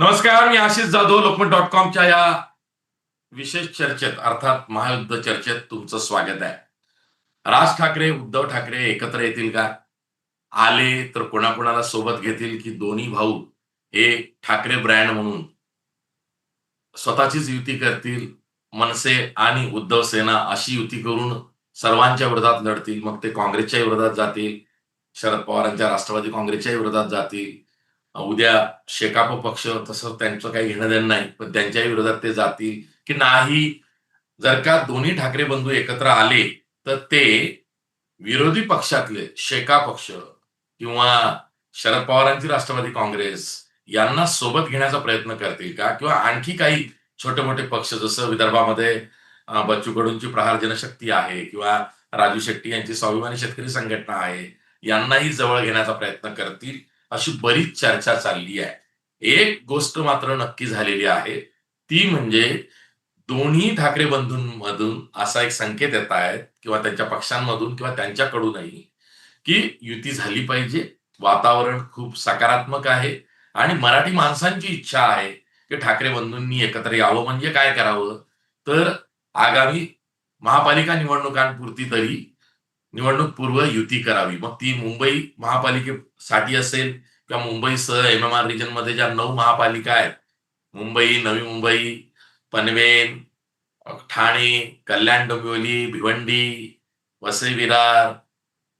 नमस्कार मी आशिष जाधव लोकमत डॉट कॉमच्या या विशेष चर्चेत अर्थात महायुद्ध चर्चेत तुमचं स्वागत आहे. राज ठाकरे उद्धव ठाकरे एकत्र येतील का? आले तर कोणाकोणाला सोबत घेतील की दोन्ही भाऊ? हे ठाकरे ब्रँड म्हणून स्वतःचीच युती करतील मनसे आणि उद्धव सेना अशी युती करून सर्वांच्या विरोधात लढतील. मग ते काँग्रेसच्या विरोधात जातील शरद पवारांच्या राष्ट्रवादी काँग्रेसच्या विरोधात जातील. उद्या शेकाप पक्ष तसं त्यांचं काही घेणं देणं नाही पण त्यांच्याही विरोधात ते जातील की नाही? जर का दोन्ही ठाकरे बंधू एकत्र आले तर ते विरोधी पक्षातले शेका पक्ष किंवा शरद पवारांची राष्ट्रवादी काँग्रेस यांना सोबत घेण्याचा प्रयत्न करतील का? किंवा आणखी काही छोटे मोठे पक्ष जसं विदर्भामध्ये बच्चू कडूंची प्रहार जनशक्ती आहे किंवा राजू शेट्टी यांची स्वाभिमानी शेतकरी संघटना आहे यांनाही जवळ घेण्याचा प्रयत्न करतील अशी बरीच चर्चा चालली आहे. एक गोष्ट मात्र नक्की झालेली आहे. ती म्हणजे दोन्ही ठाकरे बंधूंमधून असा एक संकेत येत आहेत किंवा त्यांच्या पक्षांमधून किंवा त्यांच्याकडूनही की युती झाली पाहिजे. वातावरण खूप सकारात्मक आहे आणि मराठी माणसांची इच्छा आहे की ठाकरे बंधूंनी एकत्र यावं म्हणजे काय करावं? तर आगामी महापालिका निवडणुकांपुरती तरी निवडणूक पूर्व युती करावी. मग ती मुंबई महापालिकेसाठी असेल किंवा मुंबईसह एम एम आर रिजनमध्ये ज्या नऊ महापालिका आहेत मुंबई नवी मुंबई पनवेल ठाणे कल्याण डोंबिवली भिवंडी वसई विरार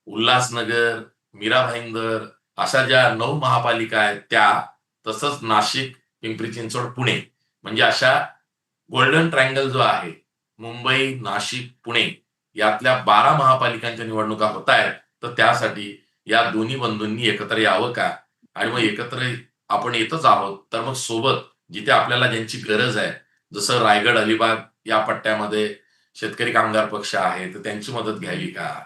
उल्हासनगर मीरा भाईंदर अशा ज्या नऊ महापालिका आहेत त्या तसंच नाशिक पिंपरी चिंचवड पुणे. म्हणजे अशा गोल्डन ट्रायंगल जो आहे मुंबई नाशिक पुणे. यातल्या बारा महापालिकांच्या निवडणुका होत आहेत तर त्यासाठी या दोन्ही बंधूंनी एकत्र यावं का? आणि मग एकत्र आपण येतच आहोत तर मग सोबत जिथे आपल्याला ज्यांची गरज आहे जसं रायगड अलिबाग या पट्ट्यामध्ये शेतकरी कामगार पक्ष आहे तर त्यांची मदत घ्यावी का?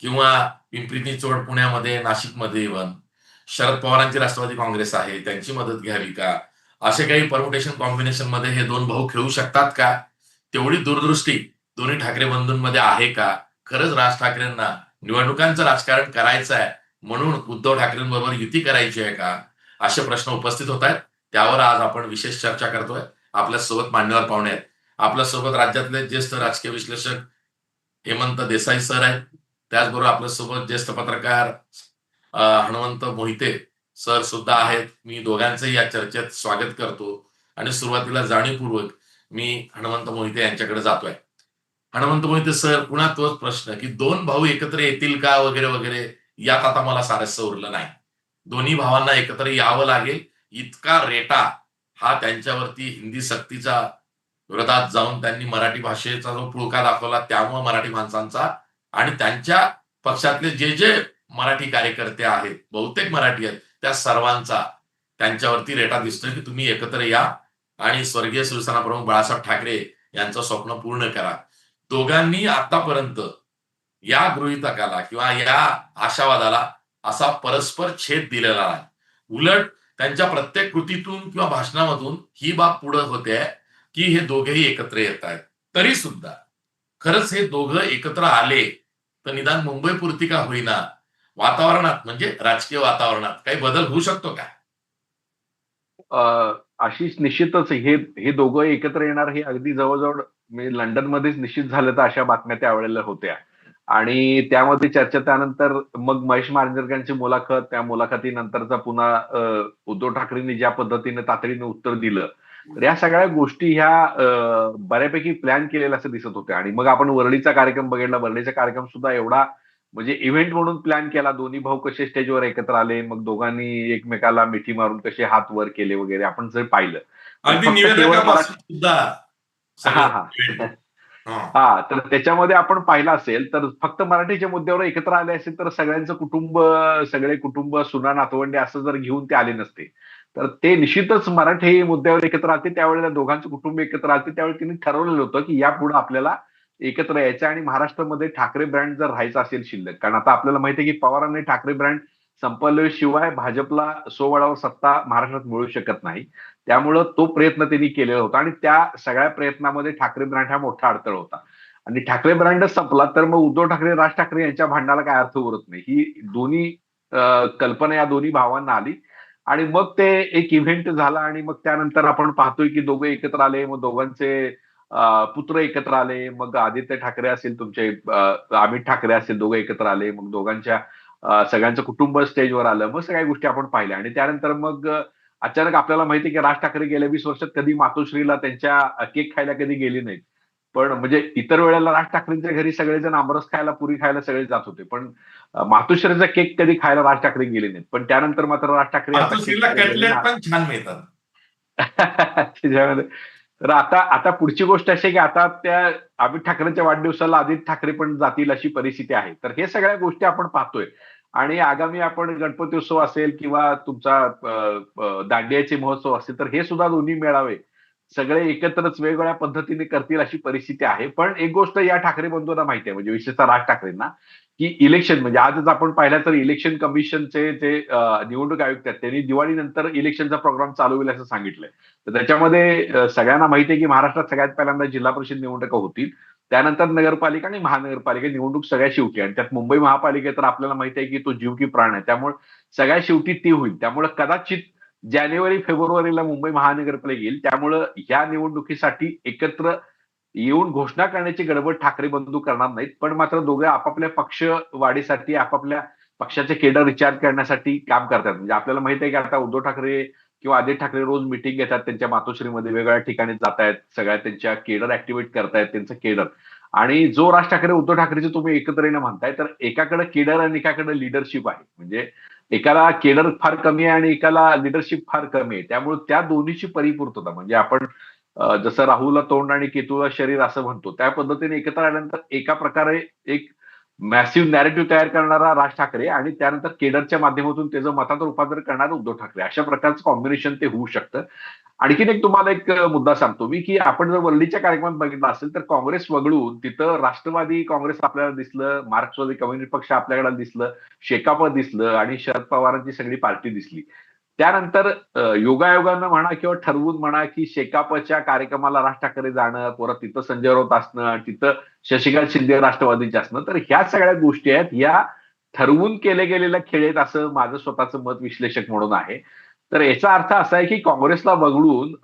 किंवा पिंपरी चोड पुण्यामध्ये नाशिकमध्ये इव्हन शरद पवारांची राष्ट्रवादी काँग्रेस आहे त्यांची मदत घ्यावी का? असे काही परमुटेशन कॉम्बिनेशनमध्ये हे दोन भाऊ खेळू शकतात का? तेवढी दूरदृष्टी दोन्ही ठाकरे बंधूंमध्ये आहे का? खरंच राज ठाकरेंना निवडणुकांचं राजकारण करायचं आहे म्हणून उद्धव ठाकरेंबरोबर युती करायची आहे का? असे प्रश्न उपस्थित होत आहेत. त्यावर आज आपण विशेष चर्चा करतोय. आपल्यासोबत मान्यवर पाहुणे आहेत. आपल्यासोबत राज्यातले ज्येष्ठ राजकीय विश्लेषक हेमंत देसाई सर आहेत. त्याचबरोबर आपल्यासोबत ज्येष्ठ पत्रकार हनुमंत मोहिते सर सुद्धा आहेत. मी दोघांचंही या चर्चेत स्वागत करतो. आणि सुरुवातीला जाणीवपूर्वक मी हनुमंत मोहिते यांच्याकडे जातोय. हनुमंत मोहिते सर पुन्हा तोच प्रश्न की दोन भाऊ एकत्र येतील का वगैरे वगैरे यात आता मला सारस्य उरलं नाही. दोन्ही भावांना एकत्र यावं लागेल. इतका रेटा हा त्यांच्यावरती हिंदी सक्तीचा विरोधात जाऊन त्यांनी मराठी भाषेचा जो पुळका दाखवला त्यामुळे मराठी माणसांचा आणि त्यांच्या पक्षातले जे जे मराठी कार्यकर्ते आहेत बहुतेक मराठी आहेत त्या सर्वांचा त्यांच्यावरती रेटा दिसतोय की तुम्ही एकत्र या आणि स्वर्गीय शिवसेना प्रमुख बाळासाहेब ठाकरे यांचं स्वप्न पूर्ण करा. दोघांनी आतापर्यंत या गृहितकाला किंवा या आशावादाला असा परस्पर छेद दिलेला नाही. उलट त्यांच्या प्रत्येक कृतीतून किंवा भाषणामधून ही बाब पुढे होते की हे दोघेही एकत्र येत आहेत. तरी सुद्धा खरंच हे दोघं एकत्र आले तर निदान मुंबई पुरती का होईना? वातावरणात म्हणजे राजकीय वातावरणात काही बदल होऊ शकतो का? अशीच निश्चितच हे हे दोघं एकत्र येणार हे अगदी जवळजवळ म्हणजे लंडनमध्येच निश्चित झालं तर अशा बातम्या त्यावेळेला होत्या. आणि त्यामध्ये चर्चा त्यानंतर मग महेश मांजरकरांची मुलाखत त्या मुलाखतीनंतरचा पुन्हा उद्धव ठाकरेंनी ज्या पद्धतीने तातडीने उत्तर दिलं तर या सगळ्या गोष्टी ह्या बऱ्यापैकी प्लॅन केलेल्या असं दिसत होत्या. आणि मग आपण वरळीचा कार्यक्रम बघितला. वरळीचा कार्यक्रम सुद्धा एवढा म्हणजे इव्हेंट म्हणून प्लॅन केला दोन्ही भाऊ कसे स्टेजवर एकत्र आले मग दोघांनी एकमेकाला मिठी मारून कसे हात वर केले वगैरे आपण जर पाहिलं. हा तर त्याच्यामध्ये आपण पाहिलं असेल तर फक्त मराठीच्या मुद्द्यावर एकत्र आले असेल तर सगळ्यांचं कुटुंब सगळे कुटुंब सुना नातवंडे असं जर घेऊन ते आले नसते तर ते निश्चितच मराठी मुद्द्यावर एकत्र आले त्यावेळेला दोघांचं कुटुंब एकत्र आले त्यावेळी त्यांनी ठरवलेलं होतं की यापुढे आपल्याला एकत्र यायच्या आणि महाराष्ट्रामध्ये ठाकरे ब्रँड जर राहायचा असेल शिल्लक कारण आता आपल्याला माहिती आहे की पवारांनी ठाकरे ब्रँड संपवल्याशिवाय भाजपला सोवळावर सत्ता महाराष्ट्रात मिळू शकत नाही. त्यामुळं तो प्रयत्न त्यांनी केलेला होता आणि त्या सगळ्या प्रयत्नामध्ये ठाकरे ब्रँड हा मोठा अडथळा होता. आणि ठाकरे ब्रँडच संपला तर मग उद्धव ठाकरे राज ठाकरे यांच्या भांडणाला काय अर्थ उरत नाही. ही दोन्ही कल्पना या दोन्ही भावांना आली. आणि मग ते एक इव्हेंट झाला आणि मग त्यानंतर आपण पाहतोय की दोघे एकत्र आले मग दोघांचे पुत्र एकत्र आले मग आदित्य ठाकरे असतील तुमचे अमित ठाकरे असतील दोघे एकत्र आले मग दोघांच्या सगळ्यांचं कुटुंब स्टेजवर आलं मग सगळ्या गोष्टी आपण पाहिल्या. आणि त्यानंतर मग अचानक आपल्याला माहिती की राज ठाकरे गेल्या वीस वर्षात कधी मातोश्रीला त्यांच्या केक खायला कधी गेली नाहीत. पण म्हणजे इतर वेळेला राज ठाकरेंच्या घरी सगळेजण आमरस खायला पुरी खायला सगळे जात होते. पण मातोश्रीचा केक कधी खायला राज ठाकरे गेले नाहीत. पण त्यानंतर मात्र राज ठाकरे त्याच्यामध्ये तर आता आता पुढची गोष्ट अशी की आता त्या अमित ठाकरेंच्या वाढदिवसाला आदित्य ठाकरे पण जातील अशी परिस्थिती आहे. तर हे सगळ्या गोष्टी आपण पाहतोय. आणि आगामी आपण गणपती उत्सव असेल किंवा तुमचा दांडियाचे महोत्सव असेल तर हे सुद्धा दोन्ही मेळावे सगळे एकत्रच वेगवेगळ्या पद्धतीने करतील अशी परिस्थिती आहे. पण एक गोष्ट या ठाकरे बंधूंना माहिती आहे म्हणजे विशेषतः राज ठाकरेंना की इलेक्शन म्हणजे आजच आपण पाहिलं तर इलेक्शन कमिशनचे जे निवडणूक आयुक्त आहेत त्यांनी दिवाळीनंतर इलेक्शनचा प्रोग्राम चालू होईल असं सांगितलंय. तर त्याच्यामध्ये सगळ्यांना माहिती आहे की महाराष्ट्रात सगळ्यात पहिल्यांदा जिल्हा परिषद निवडणुका होतील. त्यानंतर नगरपालिका आणि महानगरपालिका निवडणूक सगळ्या शेवटी आणि त्यात मुंबई महापालिका तर आपल्याला माहिती आहे की तो जीव की प्राण आहे. त्यामुळे सगळ्या शेवटी ती होईल. त्यामुळे कदाचित जानेवारी फेब्रुवारीला मुंबई महानगरपालिका येईल. त्यामुळं ह्या निवडणुकीसाठी एकत्र येऊन घोषणा करण्याची गडबड ठाकरे बंधू करणार नाहीत. पण मात्र दोघे आपापल्या पक्ष वाढीसाठी आपापल्या पक्षाचे केडर रिचार्ज करण्यासाठी काम करतात. म्हणजे आपल्याला माहीत आहे की आता उद्धव ठाकरे किंवा आदित्य ठाकरे रोज मिटिंग घेतात. त्यांच्या मातोश्रीमध्ये वेगवेगळ्या ठिकाणी जात आहेत सगळ्या त्यांच्या केडर ऍक्टिव्हेट करतायत त्यांचं केडर. आणि जो राज ठाकरे उद्धव ठाकरेचे तुम्ही एकत्र येणं म्हणताय तर एकाकडे केडर आणि एकाकडे लिडरशिप आहे. म्हणजे एकाला केडर फार कमी आहे आणि एकाला लिडरशिप फार कमी आहे. त्यामुळे त्या दोन्हीची परिपूर्तता म्हणजे आपण जसं राहुलला तोंड आणि केतूला शरीर असं म्हणतो त्या पद्धतीने एकत्र आल्यानंतर एका प्रकारे एक मॅसिव्ह नॅरेटिव्ह तयार करणारा राज ठाकरे आणि त्यानंतर केडरच्या माध्यमातून त्याचं मतात रूपांतर करणारा उद्धव ठाकरे. अशा प्रकारचं कॉम्बिनेशन ते होऊ शकतं. आणखीन एक तुम्हाला एक मुद्दा सांगतो मी की आपण जर वल्लीच्या कार्यक्रमात बघितलं असेल तर काँग्रेस वगळून तिथं राष्ट्रवादी काँग्रेस आपल्याला दिसलं मार्क्सवादी कम्युनिस्ट पक्ष आपल्याकडे दिसलं शेकाप दिसलं आणि शरद पवारांची सगळी पार्टी दिसली. त्यानंतर योगायोगानं म्हणा किंवा ठरवून म्हणा की शेकापच्या कार्यक्रमाला राज ठाकरे जाणं परत तिथं संजय राऊत असणं तिथं शशिकांत शिंदे राष्ट्रवादीचे असणं तर ह्या सगळ्या गोष्टी आहेत. या ठरवून केले गेलेल्या खेळ आहेत असं माझं स्वतःचं मत विश्लेषक म्हणून आहे. तर याचा अर्थ असा आहे की काँग्रेसला वगळून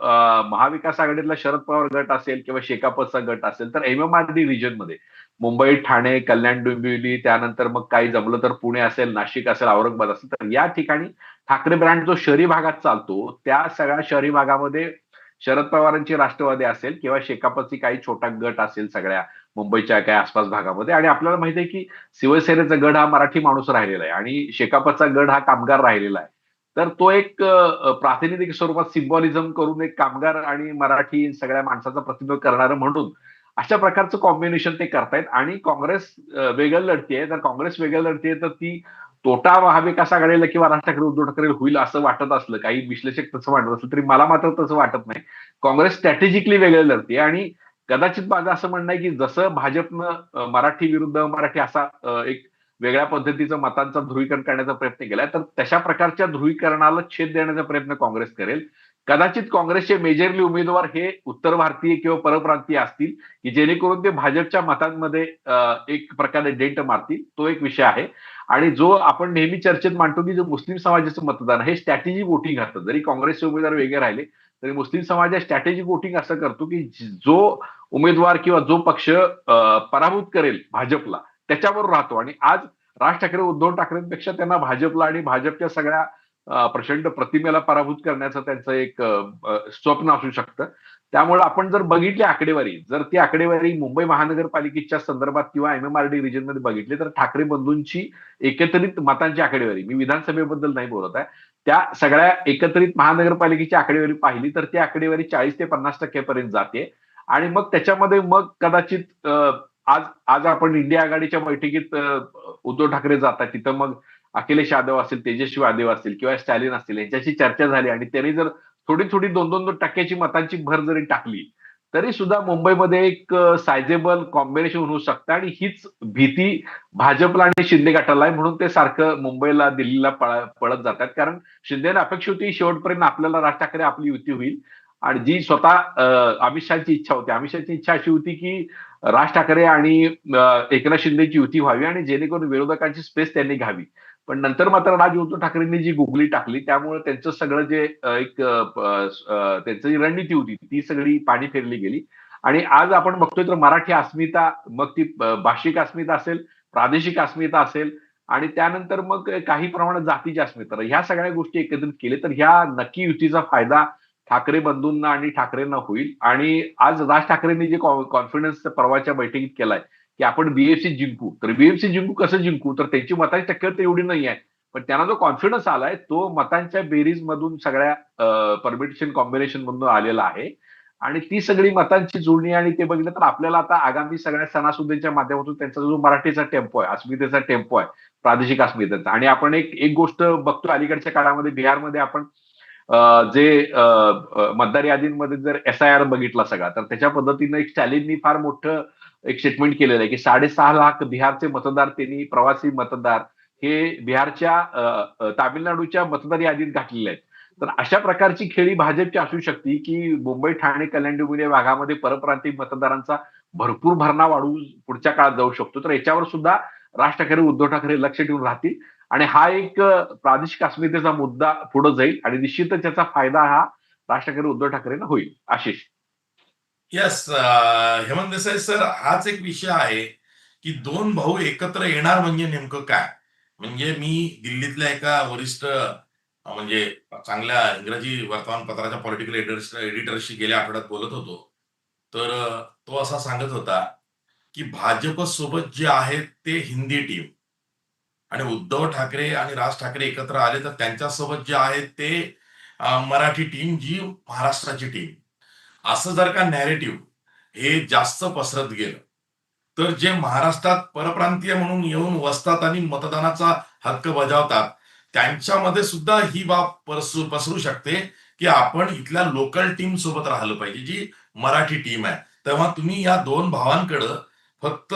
महाविकास आघाडीतला शरद पवार गट असेल किंवा शेकापचा गट असेल तर एमएमआरडी रिजनमध्ये. मुंबई ठाणे कल्याण डोंबिवली त्यानंतर मग काही जमलं तर पुणे असेल नाशिक असेल औरंगाबाद असेल तर या ठिकाणी ठाकरे ब्रँड जो शहरी भागात चालतो त्या सगळ्या शहरी भागामध्ये शरद पवारांची राष्ट्रवादी असेल किंवा शेकापची काही छोटा गट असेल सगळ्या मुंबईच्या काही आसपास भागामध्ये. आणि आपल्याला माहिती आहे की शिवसेनेचा गड हा मराठी माणूस राहिलेला आहे आणि शेकापचा गड हा कामगार राहिलेला आहे. तर तो एक प्रातिनिधिक स्वरूपात सिम्बॉलिझम करून एक कामगार आणि मराठी सगळ्या माणसाचा प्रतिनिधित्व करणारं म्हणून अशा प्रकारचं कॉम्बिनेशन ते करतायत. आणि काँग्रेस वेगळं लढतीये तर काँग्रेस वेगळं लढतीये तर ती तोटा महाविकास आघाडीला किंवा राज ठाकरे उद्धव ठाकरे होईल असं वाटत असलं काही विश्लेषक तसं वाटत असलं तरी मला मात्र तसं वाटत नाही. काँग्रेस स्ट्रॅटेजिकली वेगळं लढते आणि कदाचित माझं असं म्हणणं आहे की जसं भाजपनं मराठी विरुद्ध मराठी असा एक वेगळ्या पद्धतीचं मतांचा ध्रुवीकरण करण्याचा प्रयत्न केलाय तर तशा प्रकारच्या ध्रुवीकरणाला छेद देण्याचा प्रयत्न काँग्रेस करेल. कदाचित काँग्रेसचे मेजरली उमेदवार हे उत्तर भारतीय किंवा परप्रांतीय असतील की जेणेकरून ते भाजपच्या मतांमध्ये एक प्रकारे डेंट मारतील तो एक विषय आहे. आणि जो आपण नेहमी चर्चेत मांडतो की जो मुस्लिम समाजाचं मतदान हे स्ट्रॅटेजी वोटिंग असतं. जरी काँग्रेसचे उमेदवार वेगळे राहिले तरी मुस्लिम समाज हा स्ट्रॅटेजिक वोटिंग असं करतो की जो उमेदवार किंवा जो पक्ष पराभूत करेल भाजपला त्याच्यावर राहतो. आणि आज राज ठाकरे उद्धव ठाकरेंपेक्षा त्यांना भाजपला आणि भाजपच्या सगळ्या प्रचंड प्रतिमेला पराभूत करण्याचं त्यांचं एक स्वप्न असू शकतं. त्यामुळे आपण जर बघितली आकडेवारी जर ती आकडेवारी मुंबई महानगरपालिकेच्या संदर्भात किंवा एमएमआरडी रिजनमध्ये बघितली तर ठाकरे बंधूंची एकत्रित मतांची आकडेवारी मी विधानसभेबद्दल नाही बोलत आहे. त्या सगळ्या एकत्रित महानगरपालिकेची आकडेवारी पाहिली तर ती आकडेवारी चाळीस ते पन्नास टक्क्यापर्यंत जाते. आणि मग त्याच्यामध्ये मग कदाचित आज आज आपण इंडिया आघाडीच्या बैठकीत उद्धव ठाकरे जातात तिथं मग अखिलेश यादव असेल तेजस्वी यादव असतील किंवा स्टॅलिन असतील यांच्याशी चर्चा झाली आणि त्यांनी जर थोडी थोडी दोन दोन दोन टक्क्याची मतांची भर जरी टाकली तरी सुद्धा मुंबईमध्ये एक सायझेबल कॉम्बिनेशन होऊ शकतं आणि हीच भीती भाजपला आणि शिंदे गटाला आहे म्हणून ते सारखं मुंबईला दिल्लीला पळत जातात. कारण शिंदेला अपेक्षा होती शेवटपर्यंत आपल्याला राज ठाकरे आपली युती होईल. आणि जी स्वतः अमित शहाची इच्छा होती अमित शहाची इच्छा अशी होती की राज ठाकरे आणि एकनाथ शिंदेची युती व्हावी आणि जेणेकरून विरोधकांची स्पेस त्यांनी घ्यावी. पण नंतर मात्र राज उद्धव ठाकरेंनी जी गुगली टाकली त्यामुळे त्यांचं सगळं जे एक अ, त्यांची जी रणनीती होती ती सगळी पाणी फेरली गेली. आणि आज आपण बघतोय तर मराठी अस्मिता मग ती भाषिक अस्मिता असेल प्रादेशिक अस्मिता असेल आणि त्यानंतर मग काही प्रमाणात जातीची अस्मिता. ह्या सगळ्या गोष्टी एकत्रित केले तर ह्या नक्की युतीचा फायदा ठाकरे बंधूंना आणि ठाकरेंना होईल. आणि आज राज ठाकरेंनी जे कॉन्फिडन्स परवाच्या बैठकीत केलाय की आपण बीएफसी जिंकू. तर बीएफसी जिंकू कसं जिंकू? तर त्यांची मतांची टक्केवारी एवढी नाही आहे पण त्यांना जो कॉन्फिडन्स आलाय तो मतांच्या बेरीज मधून सगळ्या परमिटेशन कॉम्बिनेशन मधून आलेला आहे. आणि ती सगळी मतांची जुळणी आणि ते बघितलं तर आपल्याला आता आगामी सगळ्या सणासुदींच्या माध्यमातून त्यांचा जो मराठीचा टेम्पो आहे अस्मितेचा टेम्पो आहे प्रादेशिक अस्मितेचा. आणि आपण एक एक गोष्ट बघतो अलीकडच्या काळामध्ये बिहारमध्ये आपण जे मतदार यादींमध्ये जर एस आय आर बघितला सगळा तर त्याच्या पद्धतीनं एक स्टॅलिननी फार मोठं एक स्टेटमेंट केलेलं आहे की साडेसहा लाख बिहारचे मतदार त्यांनी प्रवासी मतदार हे बिहारच्या तामिळनाडूच्या मतदार यादीत घातलेले आहेत. तर अशा प्रकारची खेळी भाजपची असू शकते की मुंबई ठाणे कल्याण डोंबिवली भागामध्ये परप्रांतिक मतदारांचा भरपूर भरणा वाढू पुढच्या काळात जाऊ शकतो. तर याच्यावर सुद्धा राज ठाकरे उद्धव ठाकरे लक्ष ठेवून राहतील. आणि हा एक प्रादेशिक अस्मितेचा मुद्दा पुढे जाईल आणि निश्चितच त्याचा फायदा हा राज ठाकरे उद्धव ठाकरेंना होईल. Ashish. Yes uh, Hemant Desai sir हाच एक विषय आहे की दोन भाऊ एकत्र येणार म्हणजे नेमकं काय? म्हणजे मी दिल्लीतल्या एका वरिष्ठ म्हणजे चांगल्या इंग्रजी वर्तमानपत्राच्या पॉलिटिकल एडिटरशी गेल्या आठवड्यात बोलत होतो. तर तो असा सांगत होता की भाजप सोबत जे आहेत ते हिंदी टीम आणि उद्धव ठाकरे आणि राज ठाकरे एकत्र आले तर त्यांच्यासोबत जे आहेत ते मराठी टीम जी महाराष्ट्राची टीम असं जर का नॅरेटिव्ह हे जास्त पसरत गेलं तर जे महाराष्ट्रात परप्रांतीय म्हणून येऊन वसतात आणि मतदानाचा हक्क बजावतात त्यांच्यामध्ये सुद्धा ही बाब पसरू पसरू शकते की आपण इथल्या लोकल टीम सोबत राहिलं पाहिजे जी मराठी टीम आहे. तेव्हा तुम्ही या दोन भावांकडं फक्त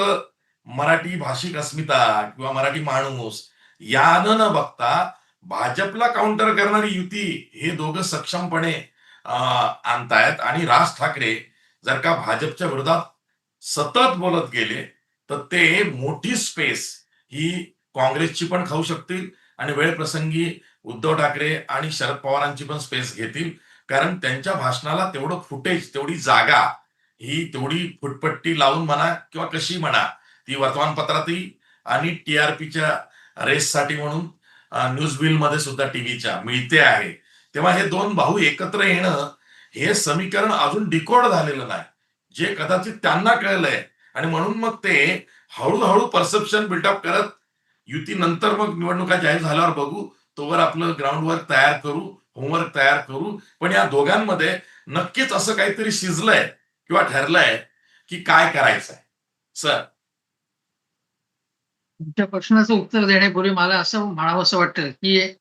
मराठी भाषिक अस्मिता किंवा मराठी माणूस यानं न बघता भाजपला काउंटर करणारी युती हे दोघं सक्षमपणे आणतायत. आणि राज ठाकरे जर का भाजपच्या विरोधात सतत बोलत गेले तर ते मोठी स्पेस ही काँग्रेसची पण खाऊ शकतील आणि वेळ प्रसंगी उद्धव ठाकरे आणि शरद पवारांची पण स्पेस घेतील. कारण त्यांच्या भाषणाला तेवढं फुटेज तेवढी जागा ही तेवढी फुटपट्टी लावून म्हणा किंवा कशी म्हणा ती वर्तमानपत्रातही आणि टी आर पीच्या रेससाठी म्हणून न्यूज बिलमध्ये सुद्धा टीव्हीच्या मिळते आहे. तेव्हा हे दोन भाऊ एकत्र येणं हे समीकरण अजून डिकोड झालेलं नाही. जे कदाचित त्यांना कळलंय. आणि म्हणून मग ते हळूहळू परसेप्शन बिल्डअप करत युती नंतर मग निवडणुका जाहीर झाल्यावर बघू तोवर आपलं ग्राउंड वर्क तयार करू होमवर्क तयार करू. पण या दोघांमध्ये नक्कीच असं काहीतरी शिजलंय किंवा ठरलंय की काय करायचंय. सर. तुमच्या प्रश्नाचं उत्तर देण्यापूर्वी मला असं म्हणावं असं वाटतं की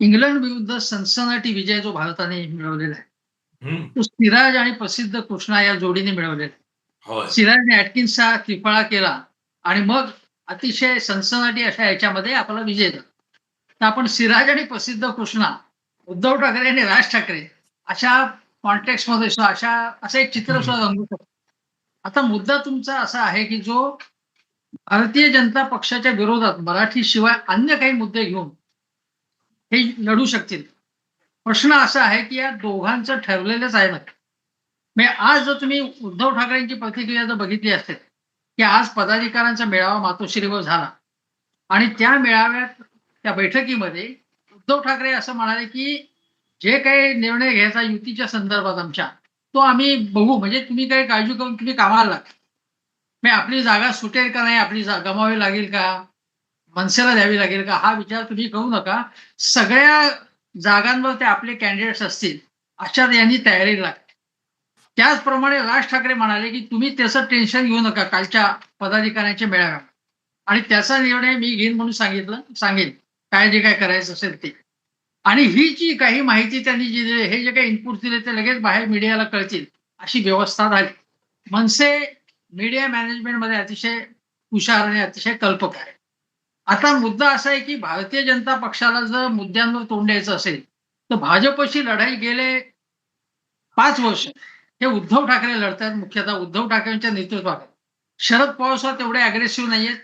इंग्लंड विरुद्ध सनसनाटी विजय जो भारताने मिळवलेला आहे. तो सिराज आणि प्रसिद्ध कृष्णा या जोडीने मिळवलेला आहे. सिराजने ऍटकिन्सचा त्रिफळा केला आणि मग अतिशय सनसनाटी अशा याच्यामध्ये आपला विजय झाला. तर आपण सिराज आणि प्रसिद्ध कृष्णा उद्धव ठाकरे आणि राज ठाकरे अशा कॉन्टेक्स्टमध्ये सुद्धा अशा असं एक चित्र सुद्धा रंगू शकतो. आता मुद्दा तुमचा असा आहे की जो भारतीय जनता पक्षाच्या विरोधात मराठी शिवाय अन्य काही मुद्दे घेऊन हे लढू शकतील. प्रश्न असा आहे की या दोघांचं ठरलेलंच आहे ना म्हणजे आज जर तुम्ही उद्धव ठाकरेंची प्रतिक्रिया जर बघितली असेल की आज पदाधिकाऱ्यांचा मेळावा मातोश्रीवर झाला आणि त्या मेळाव्यात त्या बैठकीमध्ये उद्धव ठाकरे असं म्हणाले की जे काही निर्णय घ्यायचा युतीच्या संदर्भात आमच्या तो आम्ही बघू. म्हणजे तुम्ही काही काळजी करून तुम्ही कामाला लागा. म्हणजे आपली जागा सुटेल का नाही? आपली जा गमावी लागेल का? मनसेला द्यावी लागेल का? हा विचार तुम्ही करू नका. सगळ्या जागांवर ते आपले कॅन्डिडेट्स असतील अशा यांनी तयारी लागते. त्याचप्रमाणे राज ठाकरे म्हणाले की तुम्ही त्याचं टेन्शन घेऊ नका कालच्या पदाधिकाऱ्यांच्या मेळाव्या आणि त्याचा निर्णय मी घेईन म्हणून सांगितलं सांगेन. काय जे काय करायचं असेल ते. आणि ही जी काही माहिती त्यांनी जी दिली हे जे काही इनपुट दिले ते लगेच बाहेर मीडियाला कळतील. अशी व्यवस्था झाली. मनसे मीडिया मॅनेजमेंटमध्ये अतिशय हुशार आणि अतिशय कल्पक आहे. आता मुद्दा असा आहे की भारतीय जनता पक्षाला जर मुद्द्यांवर तोंड द्यायचं असेल तर भाजपशी लढाई गेले पाच वर्ष. हे उद्धव ठाकरे लढतात मुख्यतः उद्धव ठाकरेंच्या नेतृत्वात शरद पवार सुद्धा तेवढे अग्रेसिव्ह नाहीयेत.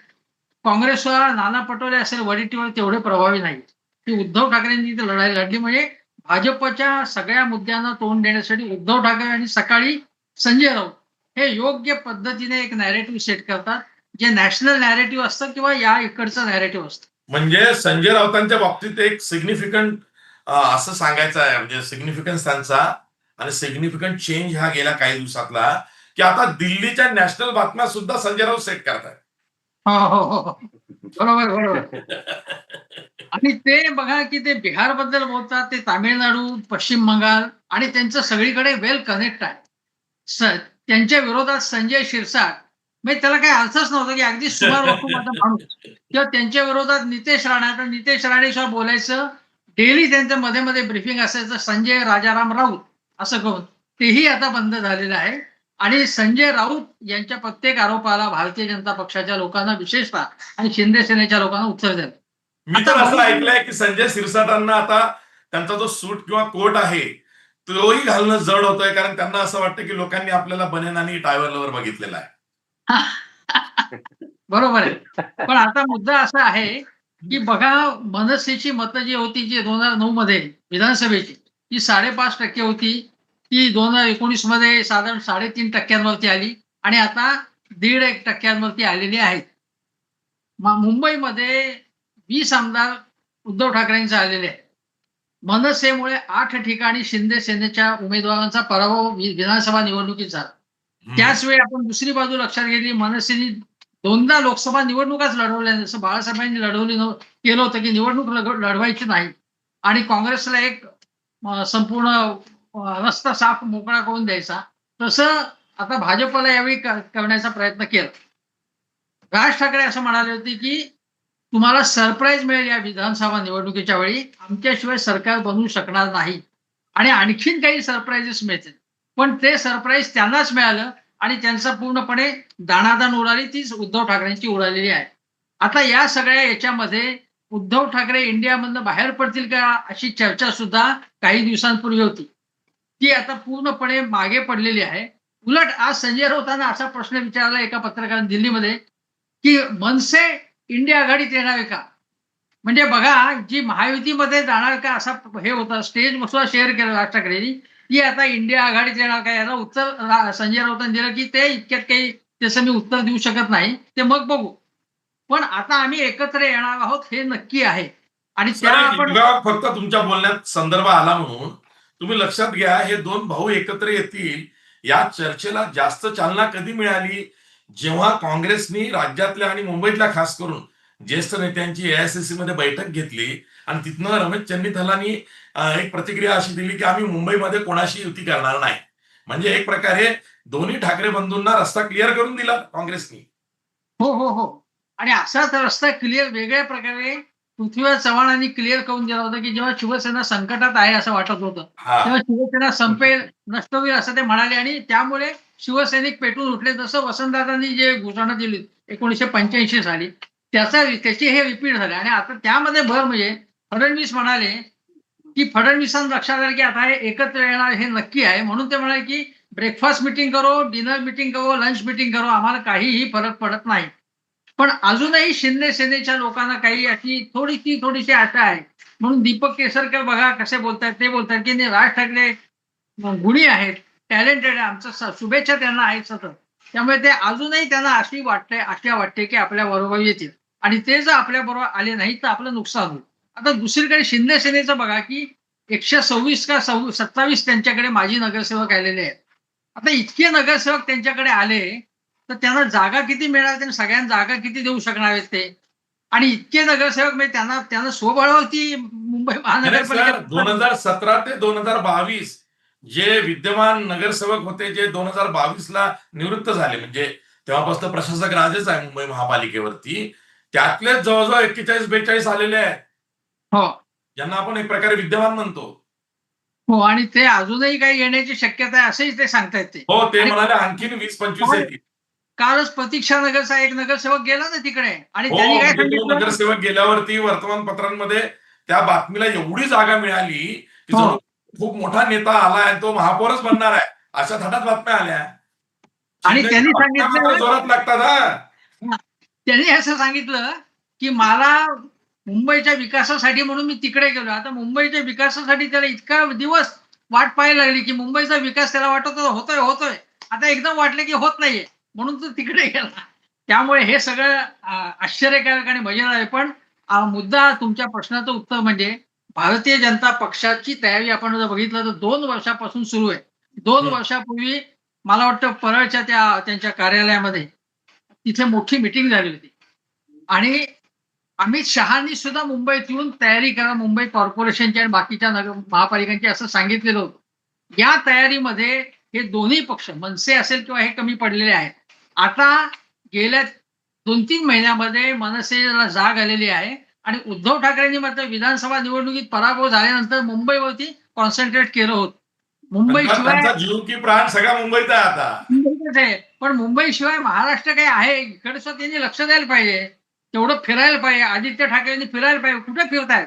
काँग्रेसवर नाना पटोले असेल वडेट्टीवार तेवढे प्रभावी नाहीत की उद्धव ठाकरेंनी ती लढाई लढली म्हणजे भाजपच्या सगळ्या मुद्द्यांना तोंड देण्यासाठी उद्धव ठाकरे आणि सकाळी संजय राऊत हे योग्य पद्धतीने एक नॅरेटिव्ह सेट करतात. जे नॅशनल नॅरेटिव्ह असतं किंवा या इकडचं नॅरेटिव्ह असतं. म्हणजे संजय राऊतांच्या बाबतीत एक सिग्निफिकंट असं सांगायचं आहे. म्हणजे सिग्निफिकन्स त्यांचा आणि सिग्निफिकंट चेंज हा गेल्या काही दिवसातला. की आता दिल्लीच्या नॅशनल बातम्या सुद्धा संजय राऊत सेट करतायत. हो हो हो हो. बरोबर बरोबर. आणि ते बघा की ते बिहारबद्दल बोलतात ते तामिळनाडू पश्चिम बंगाल आणि त्यांचं सगळीकडे वेल कनेक्ट आहे. त्यांच्या विरोधात संजय शिरसाट म्हणजे त्याला काही अर्थच नव्हता की अगदी सुमार वकुमाचा माणूस. किंवा त्यांच्या विरोधात नितेश राणे तर नितेश राणेशिवाय बोलायचं डेली त्यांचं मध्ये मध्ये ब्रिफिंग असायचं संजय राजाराम राऊत असं करून. तेही आता बंद झालेलं आहे. आणि संजय राऊत यांच्या प्रत्येक आरोपाला भारतीय जनता पक्षाच्या लोकांना विशेषतः आणि शिंदे सेनेच्या लोकांना उत्तर द्याल मी तर असं ऐकलंय की संजय सिरसाटांना आता त्यांचा जो सूट किंवा कोट आहे तोही घालणं जड होतोय कारण त्यांना असं वाटतं की लोकांनी आपल्याला बनेन आणि टायवरवर बघितलेला आहे. बरोबर आहे. पण आता मुद्दा असा आहे की बघा मनसेची मतं जी होती जी दोन हजार नऊ मध्ये विधानसभेची ती साडेपाच टक्के होती. ती दोन हजार एकोणीसमध्ये साधारण साडेतीन टक्क्यांवरती आली आणि आता दीड एक टक्क्यांवरती आलेली आहेत मुंबईमध्ये वीस आमदार उद्धव ठाकरेंचे आलेले आहेत. मनसेमुळे आठ ठिकाणी शिंदे सेनेच्या उमेदवारांचा पराभव विधानसभा निवडणुकीत झाला. त्याच वेळी आपण दुसरी बाजू लक्षात घेतली. मनसेने दोनदा लोकसभा निवडणुकाच लढवल्या. जसं बाळासाहेबांनी लढवली केलं होतं की निवडणूक लढवायची नाही. आणि काँग्रेसला एक संपूर्ण रस्ता साफ मोकळा करून द्यायचा. तसं आता भाजपला यावेळी करण्याचा प्रयत्न केला. राज ठाकरे असं म्हणाले होते की तुम्हाला सरप्राईज मिळेल या विधानसभा निवडणुकीच्या वेळी. आमच्याशिवाय सरकार बनवू शकणार नाही. आणि आणखीन काही सरप्राईजेस मिळतील. पण ते सरप्राईज त्यांनाच मिळालं आणि त्यांचं पूर्णपणे दाणादाण उडाली तीच उद्धव ठाकरेंची उडालेली आहे. आता या सगळ्या याच्यामध्ये उद्धव ठाकरे इंडियामधनं बाहेर पडतील का अशी चर्चा सुद्धा काही दिवसांपूर्वी होती. ती आता पूर्णपणे मागे पडलेली आहे. उलट आज संजय राऊतांना असा प्रश्न विचारला एका पत्रकाराने दिल्लीमध्ये की मनसे इंडिया आघाडीत येणार आहे का? म्हणजे बघा जी महायुतीमध्ये जाणार का असा हे होता स्टेज सुद्धा शेअर केला राज ठाकरेंनी ती आता इंडिया आघाडीत येणार का याला उत्तर संजय राऊतांनी दिलं की ते इतक्यात काही त्याचं मी उत्तर देऊ शकत नाही. ते मग बघू. पण आता आम्ही एकत्र येणार आहोत हे नक्की आहे. आणि त्या फक्त तुमच्या बोलण्यात संदर्भ आला म्हणून तुम्ही लक्षात घ्या हे दोन भाऊ एकत्र येतील. या चर्चेला जास्त चालना कधी मिळाली? जेव्हा काँग्रेसनी राज्यातल्या आणि मुंबईतल्या खास करून ज्येष्ठ नेत्यांची एआयसीसी मध्ये बैठक घेतली आणि तिथनं रमेश चन्नीथलांनी एक प्रतिक्रिया अशी दिली की आम्ही मुंबईमध्ये कोणाशी युती करणार नाही. म्हणजे एक प्रकारे दोन्ही ठाकरे बंधूंना रस्ता क्लिअर करून दिला काँग्रेसनी. हो हो हो. आणि असाच रस्ता क्लिअर वेगळ्या प्रकारे पृथ्वीराज चव्हाणांनी क्लिअर करून दिला होता की जेव्हा शिवसेना संकटात आहे असं वाटत होतं तेव्हा शिवसेना संपेल नष्ट होईल असं ते म्हणाले आणि त्यामुळे शिवसैनिक पेटून उठले. जसं वसंतदादांनी जे घोषणा दिली एकोणीशे पंच्याऐंशी साली त्याचा त्याची हे रिपीट झाले. आणि आता त्यामध्ये भर म्हणजे फडणवीस म्हणाले की फडणवीसांना लक्षात आलं की आता हे एकत्र येणार हे नक्की आहे. म्हणून ते म्हणाले की ब्रेकफास्ट मिटिंग करो डिनर मिटिंग करो लंच मिटिंग करो आम्हाला काहीही फरक पडत नाही. पण अजूनही शिंदे सेनेच्या लोकांना काही अशी थोडीशी थोडीशी आशा आहे. म्हणून दीपक केसरकर बघा कसे बोलतात ते बोलतात की नाही, राज ठाकरे गुणी आहेत टॅलेंटेड आहे आमचं शुभेच्छा त्यांना आहेत सतत. त्यामुळे ते अजूनही त्यांना अशी वाटते आशा वाटते की आपल्या बरोबर येतील. आणि ते जर आपल्या बरोबर आले नाही तर आपलं नुकसान होईल. आता दुसरीकडे शिंदे सेनेचं बघा की एकशे सव्वीस का सव्वी सत्तावीस त्यांच्याकडे माजी नगरसेवक आलेले आहेत. आता इतके नगरसेवक त्यांच्याकडे आले तर त्यांना जागा किती मिळणार त्यांना सगळ्यांना जागा किती देऊ शकणार आहेत ते? आणि इतके नगरसेवक म्हणजे त्यांना त्यांना स्वबळावरती मुंबई महानगरपालिका दोन हजार सतरा ते दोन हजार बावीस जे विद्यमान नगरसेवक होते जे दोन हजार बावीस ला निवृत्त झाले म्हणजे तेव्हापासून प्रशासक राजेच आहे मुंबई महापालिकेवरती त्यातलेच जवळजवळ एक्केचाळीस बेचाळीस आलेले आहेत. हो. ज्यांना आपण एक प्रकारे विद्यमान म्हणतो. हो आणि ते अजूनही काही येण्याची शक्यता आहे असंही ते सांगतायत ते. हो ते आणि- म्हणाले आणखीन वीस पंचवीस हो. येतील. कालच प्रतीक्षा नगरचा एक नगरसेवक गेला ना तिकडे. आणि हो त्यांनी काय म्हणजे तो सांगितलं? नगरसेवक गेल्यावरती वर्तमानपत्रांमध्ये त्या बातमीला एवढी जागा मिळाली की हो. जणू खूप मोठा नेता आला आणि तो महापौरच बनणार आहे. अशा थाटात बातम्या आल्या. आणि त्यांनी बातम्या सांगितलं- मात्र जोरात लागतात हा. त्यांनी असं सांगितलं की मला मुंबईच्या विकासासाठी म्हणून मी तिकडे गेलो. आता मुंबईच्या विकासासाठी त्याला इतका दिवस वाट पाहायला लागली की मुंबईचा विकास त्याला वाटत होता होतोय होतोय. आता एकदम वाटलं की होत नाहीये. म्हणून तो तिकडे गेला. त्यामुळे हे सगळं आश्चर्यकारक आणि मजेदार आहे. पण मुद्दा तुमच्या प्रश्नाचं उत्तर म्हणजे भारतीय जनता पक्षाची तयारी आपण जर बघितलं तर दोन वर्षापासून सुरू आहे. दोन. वर्षापूर्वी मला वाटतं परळच्या त्या त्यांच्या कार्यालयामध्ये तिथे मोठी मिटिंग झाली होती. आणि अमित शहानी सुद्धा मुंबईत येऊन तयारी करा मुंबई कॉर्पोरेशनची आणि बाकीच्या नगर महापालिकांची असं सांगितलेलं होतं. या तयारीमध्ये हे दोन्ही पक्ष मनसे असेल किंवा हे कमी पडलेले आहेत. आता गेल्या दोन तीन महिन्यामध्ये मनसेला जाग आलेली आहे आणि उद्धव ठाकरेंनी मात्र विधानसभा निवडणुकीत पराभव झाल्यानंतर मुंबईवरती कॉन्सन्ट्रेट केलं होतं. मुंबई शिवाय प्राण सगळा मुंबईत आहे आता. पण मुंबई शिवाय महाराष्ट्र काही आहे. इकडचं त्यांनी लक्ष द्यायला पाहिजे. तेवढं फिरायला पाहिजे. आदित्य ठाकरेंनी फिरायला पाहिजे. कुठे फिरतायत?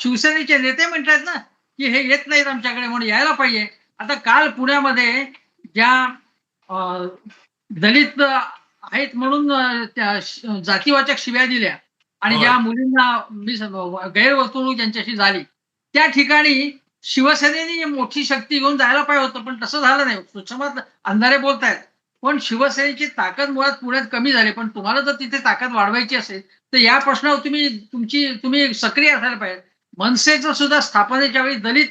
शिवसेनेचे नेते म्हणतात ना की हे येत नाहीत आमच्याकडे म्हणून यायला पाहिजे. आता काल पुण्यामध्ये ज्या दलित आहेत म्हणून त्या जातीवाचक शिव्या दिल्या. आणि. ज्या मुलींना गैरवर्तणूक ज्यांच्याशी झाली त्या ठिकाणी शिवसेनेने मोठी शक्ती घेऊन जायला पाहिजे होतं पण तसं झालं नाही. सुषमात अंधारे बोलतायत. पण शिवसेनेची ताकद मुळात पुण्यात कमी झाली. पण तुम्हाला जर तिथे ताकद वाढवायची असेल तर या प्रश्नावर तुम्ही तुमची तुम्ही सक्रिय असायला पाहिजे. मनसेचं सुद्धा स्थापनेच्या वेळी दलित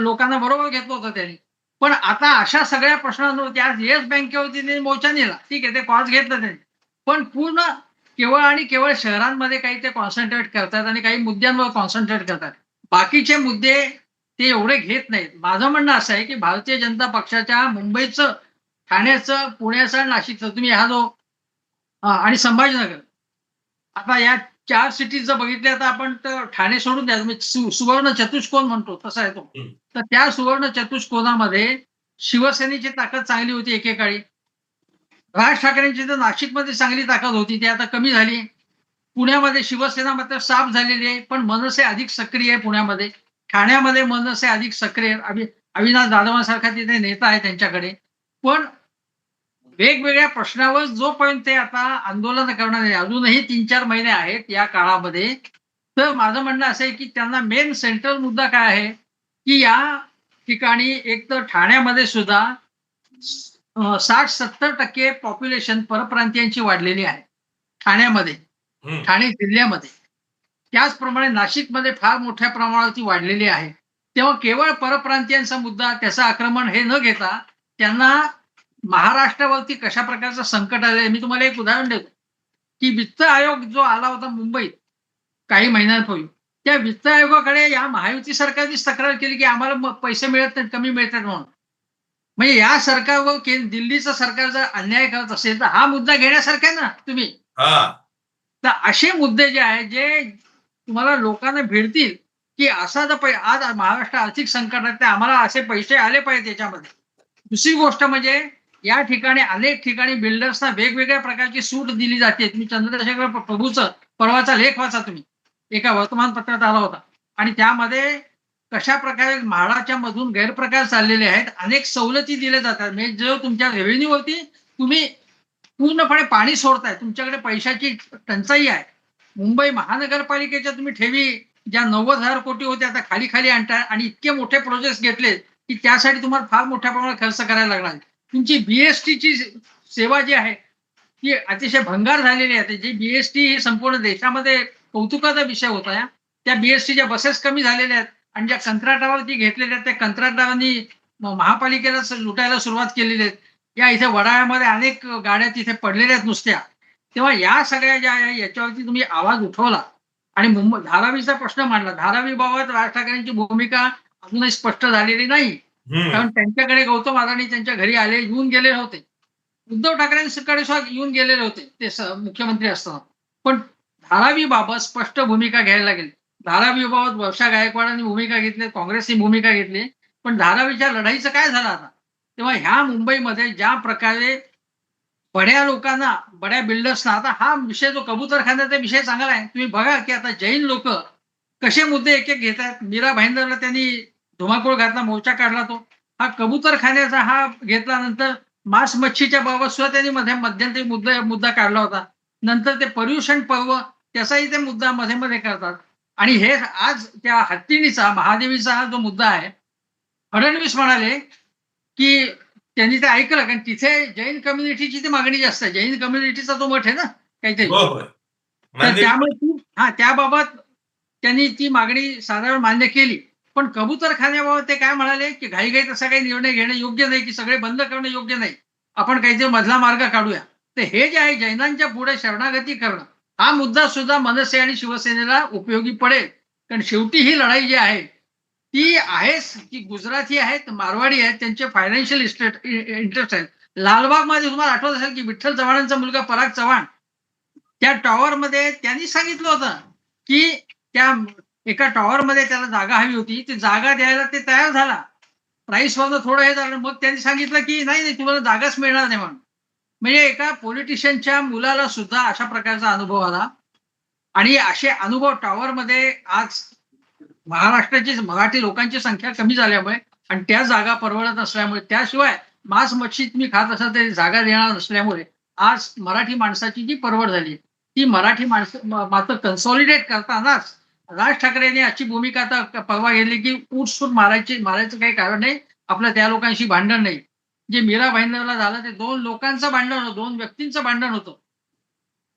लोकांना बरोबर घेतलं होतं त्यांनी. पण आता अशा सगळ्या प्रश्नांवरती आज येस बँकेवरती त्यांनी मोर्चा नेला. ठीक आहे ते कॉज घेतलं त्यांनी. पण पूर्ण केवळ आणि केवळ शहरांमध्ये काही ते कॉन्सन्ट्रेट करतात आणि काही मुद्द्यांवर कॉन्सन्ट्रेट करतात. बाकीचे मुद्दे ते एवढे घेत नाहीत. माझं म्हणणं असं आहे की भारतीय जनता पक्षाच्या मुंबईचं ठाण्याचं पुण्याचं नाशिकचं. तुम्ही हा जो आणि संभाजीनगर. आता या चार सिटीज जर बघितल्या तर आपण तर ठाणे सोडून द्या. तुम्ही सु- सुवर्ण चतुष्कोन म्हणतो तसा आहे तो. हम्म. तर त्या सुवर्ण चतुष्कोनामध्ये शिवसेनेची ताकद चांगली होती एकेकाळी. राज ठाकरेंची तर नाशिकमध्ये चांगली ताकद होती. ती आता कमी झाली. पुण्यामध्ये शिवसेना मात्र साफ झालेली आहे. पण मनसे अधिक सक्रिय आहे पुण्यामध्ये. ठाण्यामध्ये मनसे अधिक सक्रिय. अभि अविनाश जाधवांसारखा तिथे नेता आहे त्यांच्याकडे. पण वेगवेगळ्या प्रश्नावर जोपर्यंत ते आता आंदोलन करणार आहे अजूनही तीन चार महिने आहेत या काळामध्ये. तर माझं म्हणणं असं आहे की त्यांना मेन सेंट्रल मुद्दा काय आहे? की या ठिकाणी एक तर ठाण्यामध्ये सुद्धा साठ सत्तर टक्के पॉप्युलेशन परप्रांतीयांची वाढलेली आहे. ठाण्यामध्ये. ठाणे जिल्ह्यामध्ये. त्याचप्रमाणे नाशिकमध्ये फार मोठ्या प्रमाणावरती वाढलेली आहे. तेव्हा केवळ परप्रांतीयांचा मुद्दा त्याचं आक्रमण हे न घेता त्यांना महाराष्ट्रावरती कशा प्रकारचं संकट आलंय? मी तुम्हाला एक उदाहरण देतो. की वित्त आयोग जो आला होता मुंबईत काही महिन्यांपूर्वी त्या वित्त आयोगाकडे या महायुती सरकारनेच तक्रार केली की आम्हाला पैसे मिळत नाहीत कमी मिळतात म्हणून. म्हणजे या सरकारवर दिल्लीचं सरकार जर अन्याय करत असेल तर हा मुद्दा घेण्यासारखा आहे ना तुम्ही? तर असे मुद्दे जे आहेत जे तुम्हाला लोकांना भिडतील की असा जर आज महाराष्ट्र आर्थिक संकटात ते आम्हाला असे पैसे आले पाहिजे त्याच्यामध्ये. दुसरी गोष्ट म्हणजे या ठिकाणी अनेक ठिकाणी बिल्डर्सना वेगवेगळ्या प्रकारची सूट दिली जाते. तुम्ही चंद्रशेखर प्रभूचं परवाचा लेख वाचा तुम्ही. एका वर्तमानपत्रात आला होता. आणि त्यामध्ये कशा प्रकारे म्हाडाच्या मधून गैरप्रकार चाललेले आहेत अनेक सवलती दिल्या जातात. म्हणजे जो तुमच्या रेव्हेन्यूवरती तुम्ही पूर्णपणे पाणी सोडताय तुमच्याकडे पैशाची टंचाई आहे. मुंबई महानगरपालिकेच्या तुम्ही ठेवी ज्या नव्वद हजार कोटी होत्या आता खाली खाली आणताय आणि इतके मोठे प्रोजेक्ट घेतले की त्यासाठी तुम्हाला फार मोठ्या प्रमाणात खर्च करायला लागणार म्हणजे तुमची बीएसटीची सेवा जी आहे ती अतिशय भंगार झालेली आहे. जी बीएसटी ही संपूर्ण देशामध्ये कौतुकाचा विषय होता या त्या बीएसटीच्या बसेस कमी झालेल्या आहेत आणि ज्या कंत्राटावरती घेतलेल्या आहेत त्या कंत्राटदारांनी महापालिकेला लुटायला सुरुवात केलेली आहे या इथे वडाळ्यामध्ये अनेक गाड्या तिथे पडलेल्या आहेत नुसत्या. तेव्हा या सगळ्या ज्या आहे याच्यावरती तुम्ही आवाज उठवला. आणि मुंबई धारावीचा प्रश्न मांडला. धारावी बाबत राज ठाकरेंची भूमिका अजूनही स्पष्ट झालेली नाही. कारण त्यांच्याकडे गौतम अदानी त्यांच्या घरी आले येऊन गेलेले होते उद्धव ठाकरेंकडे सुद्धा येऊन गेलेले होते ते मुख्यमंत्री असताना. पण धारावी बाबत स्पष्ट भूमिका घ्यायला लागेल. धारावी बाबत वर्षा गायकवाडांनी भूमिका घेतली काँग्रेसनी भूमिका घेतली. पण धारावीच्या लढाईचं काय झालं आता? तेव्हा ह्या मुंबईमध्ये ज्या प्रकारे बड्या लोकांना बड्या बिल्डर्सना आता हा विषय जो कबूतरखान्याचा विषय चांगला आहे. तुम्ही बघा की आता जैन लोक कसे मुद्दे एक एक घेतात मीरा भाईंदरला त्यांनी धुमाकूळ घातला मोर्चा काढला तो. हा कबूतरखान्याचा हा घेतल्यानंतर मांस मच्छीच्या बाबत सुद्धा त्यांनी मध्ये मध्यंतरी मुद्दा मुद्दा काढला होता. नंतर ते पर्युषण पर्व त्याचाही ते मुद्दा मध्ये मध्ये करतात. आणि हे आज त्या हत्तीनीचा महादेवीचा हा जो मुद्दा आहे फडणवीस म्हणाले की त्यांनी ते ऐकलं कारण तिथे जैन कम्युनिटीची ती मागणी जास्त आहे. जैन कम्युनिटीचा तो मठ आहे ना काहीतरी. हो तर नांदेड- त्यामुळे हा त्याबाबत त्यांनी ती मागणी साधारण मान्य केली. पण कबूतरखान्याबाबत ते काय म्हणाले की घाईघाईत असा काही निर्णय घेणं योग्य नाही की सगळे बंद करणं योग्य नाही. आपण काहीतरी मधला मार्ग काढूया. तर हे जे आहे जैनांच्या पुढे शरणागती करणं हा मुद्दा सुद्धा मनसे आणि शिवसेनेला उपयोगी पडेल. कारण शेवटी ही लढाई जी आहे ती आहेच की गुजराती आहेत मारवाडी आहेत त्यांचे फायनान्शियल इस्टेट इंटरेस्ट आहेत. लालबागमध्ये तुम्हाला आठवत असेल की विठ्ठल चव्हाणांचा मुलगा पराग चव्हाण त्या टॉवरमध्ये त्यांनी सांगितलं होतं की त्या एका टॉवरमध्ये त्याला जागा हवी होती. ती जागा द्यायला ते तयार झाला. प्राईस वरनं थोडं हे झालं. मग त्यांनी सांगितलं की नाही नाही तुम्हाला जागाच मिळणार नाही म्हणून. म्हणजे एका पॉलिटिशियनच्या मुलाला सुद्धा अशा प्रकारचा अनुभव आला. आणि असे अनुभव टॉवरमध्ये आज महाराष्ट्राची मराठी लोकांची संख्या कमी झाल्यामुळे आणि त्या जागा परवडत नसल्यामुळे त्याशिवाय मांस मच्छी तुम्ही खात असाल तरी जागा देणार नसल्यामुळे आज मराठी माणसाची जी परवड झाली ती मराठी माणसं मात्र कन्सॉलिडेट करतानाच राज ठाकरेंनी अशी भूमिका आता परवा घेतली की उठसूट मारायची मारायचं काही कारण नाही. आपलं त्या लोकांशी भांडण नाही. जे मीरा भाईंदरला झालं ते दोन लोकांचं भांडण होतं दोन व्यक्तींचं भांडण होतं.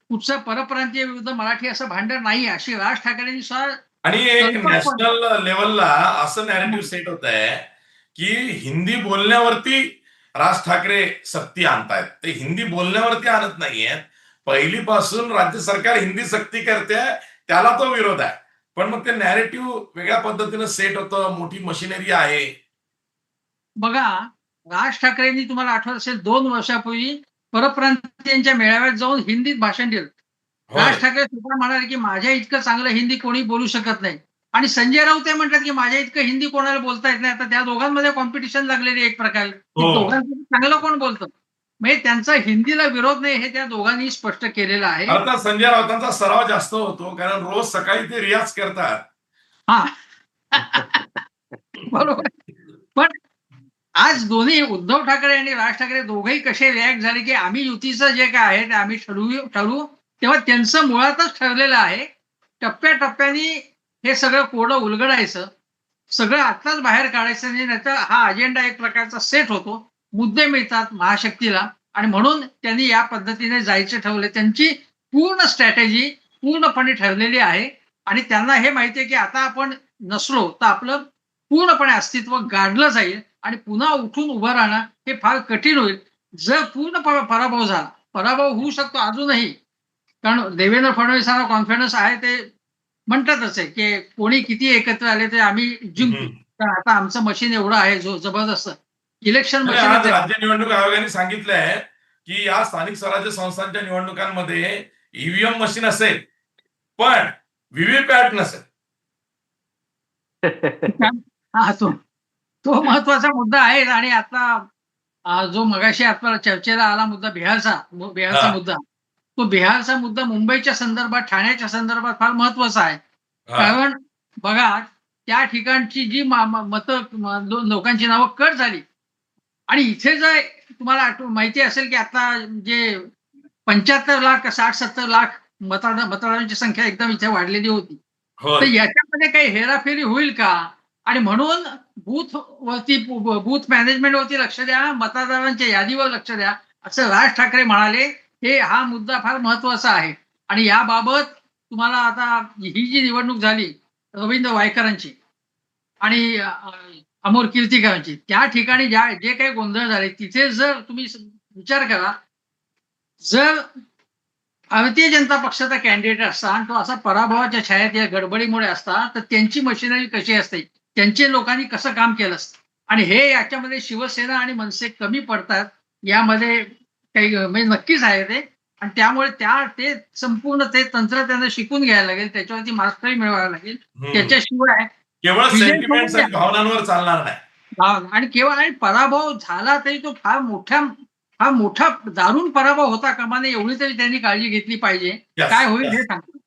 कुठचं परप्रांतीय विरुद्ध मराठी असं भांडण नाही अशी राज ठाकरेंनी सुद्धा आणि नॅशनल लेवलला असं नॅरेटिव्ह सेट होत आहे की हिंदी बोलण्यावरती राज ठाकरे सक्ती आणतायत. ते हिंदी बोलण्यावरती आणत नाहीयेत. पहिलीपासून राज्य सरकार हिंदी सक्ती करते त्याला तो विरोध आहे. पण मग ते नॅरेटिव्ह वेगळ्या पद्धतीनं सेट होतं मोठी मशिनरी आहे. बघा राज ठाकरेंनी तुम्हाला आठवत असेल दोन वर्षापूर्वी परप्रांतीयांच्या मेळाव्यात जाऊन हिंदीत भाषण दिलं. राज ठाकरे सुद्धा म्हणाले की माझ्या इतकं चांगलं हिंदी कोणी बोलू शकत नाही. आणि संजय राऊत हे म्हणतात की माझ्या इतकं हिंदी कोणाला बोलता येत नाही. आता त्या दोघांमध्ये कॉम्पिटिशन लागलेली एक प्रकारे. हो. दोघांपैकी चांगलं कोण बोलतं? म्हणजे त्यांचा हिंदीला विरोध नाही हे त्या दोघांनी स्पष्ट केलेलं आहे. अर्थात संजय राऊतांचा सराव जास्त होतो कारण रोज सकाळी ते रियाज करतात. हा. बरोबर. पण आज दोन्ही उद्धव ठाकरे आणि राज ठाकरे दोघेही कसे रिॲक्ट झाले की आम्ही युतीचं जे काय आहे ते आम्ही ठरवू ठरवू तेव्हा त्यांचं मुळातच ठरलेलं आहे टप्प्याटप्प्याने हे सगळं कोडं उलगडायचं सगळं आत्ताच बाहेर काढायचं नाही नाहीतर हा अजेंडा एक प्रकारचा सेट होतो. मुद्दे मिळतात महाशक्तीला. आणि म्हणून त्यांनी या पद्धतीने जायचे ठरवले त्यांची पूर्ण स्ट्रॅटेजी पूर्णपणे ठरलेली आहे. आणि त्यांना हे माहिती आहे की आता आपण नसलो तर आपलं पूर्णपणे अस्तित्व गाडलं जाईल आणि पुन्हा उठून उभं राहणं हे फार कठीण होईल. जर पूर्ण पराभव झाला पराभव होऊ शकतो अजूनही. कारण देवेंद्र फडणवीसांना कॉन्फिडन्स आहे ते म्हणतातच आहे की कोणी किती एकत्र आले ते आम्ही जिंकू. कारण आता आमचं मशीन एवढं आहे जो जबरदस्त. इलेक्शन आज राज्य निवडणूक आयोगाने सांगितलंय की या स्थानिक स्वराज्य संस्थांच्या निवडणुकांमध्ये ईव्हीएम मशीन असेल पण व्हीव्हीपॅट नसेल हा तो तो महत्त्वाचा मुद्दा आहे आणि आता जो मगाशी आपल्याला चर्चेला आला मुद्दा बिहारचा बिहारचा. मुद्दा तो बिहारचा मुद्दा मुंबईच्या संदर्भात ठाण्याच्या संदर्भात फार महत्त्वाचा आहे. कारण बघा त्या ठिकाणची जी मत लोकांची नावं कट झाली आणि इथे जर तुम्हाला माहिती असेल की आता जे पंच्याहत्तर लाख साठ सत्तर लाख मतदार मतदारांची संख्या एकदम इथे वाढलेली होती. तर याच्यामध्ये काही हेराफेरी होईल का? आणि म्हणून बूथ वरती बूथ मॅनेजमेंट वरती लक्ष द्या मतदारांच्या यादीवर लक्ष द्या. असं राज ठाकरे म्हणाले हे हा मुद्दा फार महत्त्वाचा आहे. आणि याबाबत तुम्हाला आता ही जी निवडणूक झाली रवींद्र वायकरांची आणि अ, अमोल कीर्तीकरांची त्या ठिकाणी ज्या जे काही गोंधळ झाले तिथे जर तुम्ही विचार करा जर भारतीय जनता पक्षाचा कॅन्डिडेट असता आणि तो असा पराभवाच्या छायात या गडबडीमुळे असता तर त्यांची मशिनरी कशी असते? त्यांचे लोकांनी कसं काम केलं असतं? आणि हे याच्यामध्ये शिवसेना आणि मनसे कमी पडतात यामध्ये काही म्हणजे नक्कीच आहे ते. आणि त्यामुळे त्या ते संपूर्ण ते तंत्र त्यांना शिकून घ्यायला लागेल त्याच्यावरती मास्टरी मिळवावी लागेल. त्याच्याशिवाय केवळ कोणत्या? भावनांवर चालणार नाही आणि केवळ आणि पराभव झाला तरी तो फार मोठ्या फार मोठा दारुण पराभव होता कामा नये एवढी तरी त्यांनी काळजी घेतली पाहिजे काय होईल. हे सांगतो